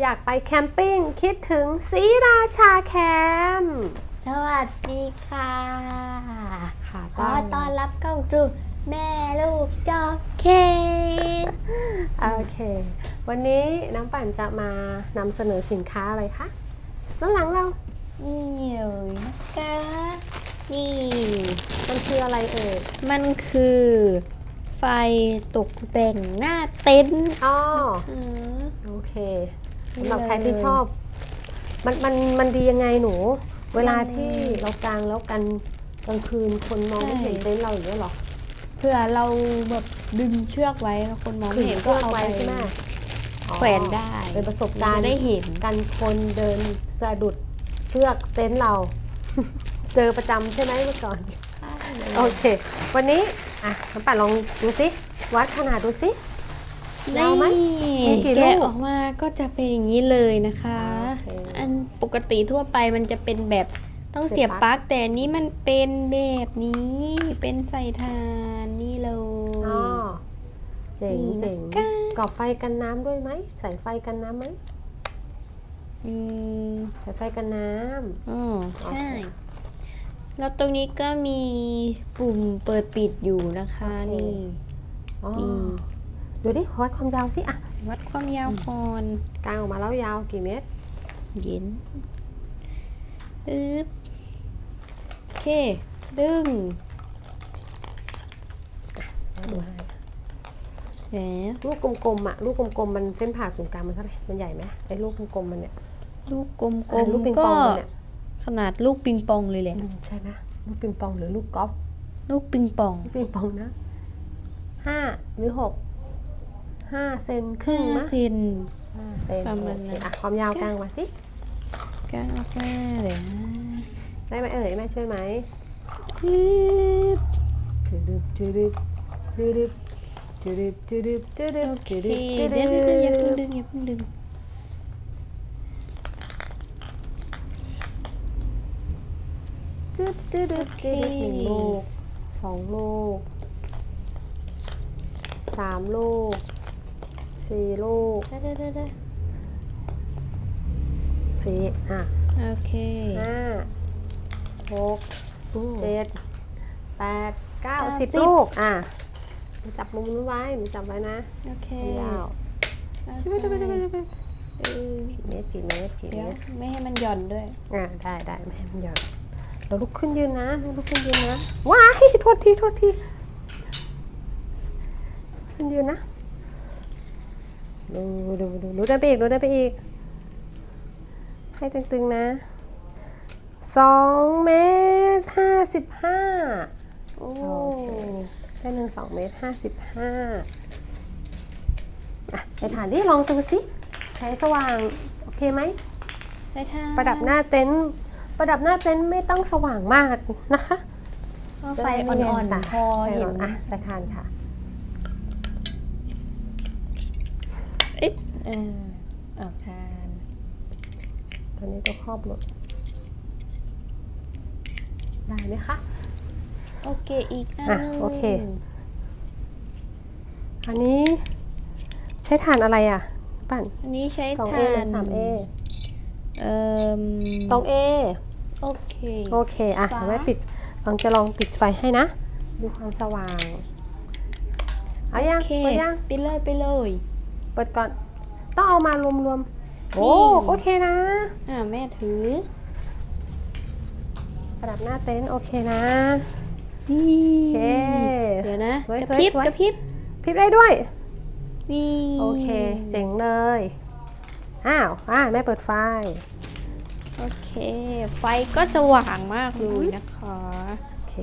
อยากไปแคมปิ้งคิดถึงศรีราชาแคมป์สวัสดีค่ะค่ะขอต้อนรับเข้าสู่แม่ลูกจอเคโอเค วันนี้น้ำปั่นจะมานำเสนอสินค้าอะไรคะด้านหลังเรา นี่เลยนะคะนี่ มันคืออะไรเอ่ย มันคือไฟตกแต่งหน้าเต็นท์อ๋ออืมโอเคนี่ สำหรับใครเลยที่ชอบ มันมันมันดียังไงหนู เวลามันที่เรากางแล้วกันกลางคืนคนมองไม่ใช่เห็นเต็นท์เราอย่างนี้ยเหรอเผื่อเราแบบดึงเชือกไว้แล้วคนมองไม่เห็นขึก็งชืเอาไว้ไปใช่ไหมอ๋อแขวนได้เป็นประสบการณ์จะได้เห็นกันคนเดินสะดุดเชือกเต็นท์เรา เจอประจำใช่ไหมเมื่อก่อนโอเค วันนี้อะน้ำปั่นลองดูสิวัดขนาดดูสิ ยาวไหมมีกี่ลูก แกะออกมาก็จะเป็นอย่างนี้เลยนะคะ โอเค อันปกติทั่วไปมันจะเป็นแบบต้องเสียบเสียบปลั๊กแต่อันนี้มันเป็นแบบนี้เป็นใส่ถ่านนี่เลอ๋อยเจ๋งนี่เจ๋งนะคะกรอบไฟกันน้ำด้วยไหมใส่ไฟกันน้ำไหมอืม ใส่ไฟกันน้อ๋อโอใช่เคแล้วตรงนี้ก็มีปุ่มเปิดปิดอยู่นะคะโอเค นี่ำอ๋อนี่ ดูดิวัดความยาวสิอะวัดความยาวก่อนกางออกมาแล้วยาวกี่เมตรเย็นอึ๊บโอเค ดึงดูให้แหมลูกกลมๆอะ ลูกกลมๆมันเส้นผ่าศูนย์กลางมันเท่าไหร่มันใหญ่ไหมไอ้ลูกกลมๆมันเนี่ย ลูกกลมอะลูกปิงๆปก็องมันเนี่ยขนาดลูกปิงปองเลยแหละอืมใช่ไหมลูกปิงปองหรือลูกกอล์ฟลูกปิงปอง ลูกปิงปองนะห้าหรือหก ห้าเซนครึ่งห้านะเซน ห้าเซนประมาณโอเคนั้นอะความยาวกลางมาสิก้างออกมาเลยนะได้ไหมเอ่ยแม่ช่วยไหมอึ๊บจืด จืดจืดจืดจืดจืดโอเคจืดเดี๋ยวจืดเดี๋ยวเดี๋ยวอย่าเพิ่งดึงอย่าเพิ่งดึงจืดจืดจืดหนึ่งลูกสองลูกสามลูก สี่ลูกเดี๋ยวเดี๋ยวเดี๋ยวเดี๋ยวสี่อะโอเคห้าหกอู้เจ็ดแปดเก้าเก้าสิบสิบลูกอะหนูจับมุมนู้นไว้หนูจับไว้นะโอเคยาวโอเคดึงกี่เมตรกี่เมตรกี่เมเดี๋ยวตรไม่ให้มันหย่อนด้วยอะได้ได้ไม่ให้มันหย่อนเราลุกขึ้นยืนนะเราลุกขึ้นยืนนะว้ายโทษทีโทษทีขึ้นยืนนะ ดูดูดูดูได้ไปอีกดูได้ไปอีก ให้ตึงๆนะสองเมตรห้าสิบห้าโอ้โอเคเส้หนึ่งสองเมตรห้าสิบห้าไปฐานที่ลองดูสิใช้สว่าง โอเคไหมใส่ท่าประดับหน้าเต็นท์ประดับหน้าเต็นท์ไม่ต้องสว่างมากนะคะไฟอ่อนๆพอเห็นอะใส่ทานค่ะ เอ๊ะเออเอาทานตอนนี้ตัวครอบหลุดได้ไหมคะ โอเคอีกอันอะหนึงโอเค อันนี้ใช้ทานอะไรอะ ปั่นอันนี้ใช้สองทาเอหรือนสามเอเอ่อสองเอ โอเค โอเค อะฟ้า เดี๋ยวแม่ปิดลองจะลองปิดไฟให้นะ ดูความสว่าง เอายังโอเคเปิดยัง ไปเลยไปเลย เปิดก่อน ต้องเอามารวมๆ โอ้นี่โอเคนะ อ่าแม่ถือ ประดับหน้าเต็นท์โอเคนะนี่โอเคเดี๋ยวนะสวยกระพริบสวยกระพริบพริบได้ด้วย นี่ โอเค เจ๋งเลย อ้าวอ่าแม่เปิดไฟ โอเค ไฟก็สว่างมากเลยนะคะ โอเค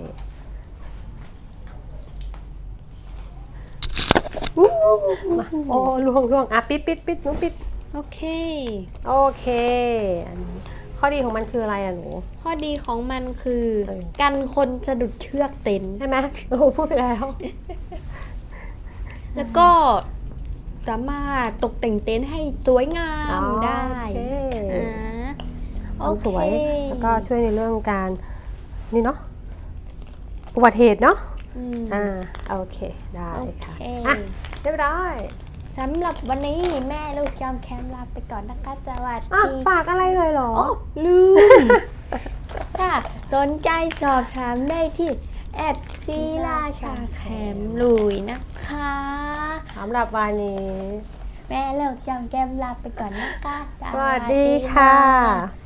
มาโอ้ล่วงล่วงอะปิดปิดปิดหนูปิด โอเค โอเคอันนี้ข้อดีของมันคืออะไรอะหนู ข้อดีของมันคือเออ กันคนสะดุดเชือกเต็นท์ใช่ไหมโอ้พูดไปแล้ว แล้วก็สามารถตกแต่งเต็นท์ให้สวยงามอ๋อได้โอเค อ่าความสวยโอเคแล้วก็ช่วยในเรื่องการ นี่เนาะ อุบัติเหตุเนาะ อืมอ่าโอเคได้โอค่ะเคอะเรียบร้อยสำหรับวันนี้แม่ลูกจอมแคมลาไปก่อนนะคะสวัสอะดีฝากอะไรเลยเหรอ โอ้ลืมถ้าสนใจสอบถามได้ที่แอดซีราชาแคมลุยนะคะ สำหรับวันนี้ แม่เลิกจำแกมลาไปก่อนนะคะสวัสดีค่ะ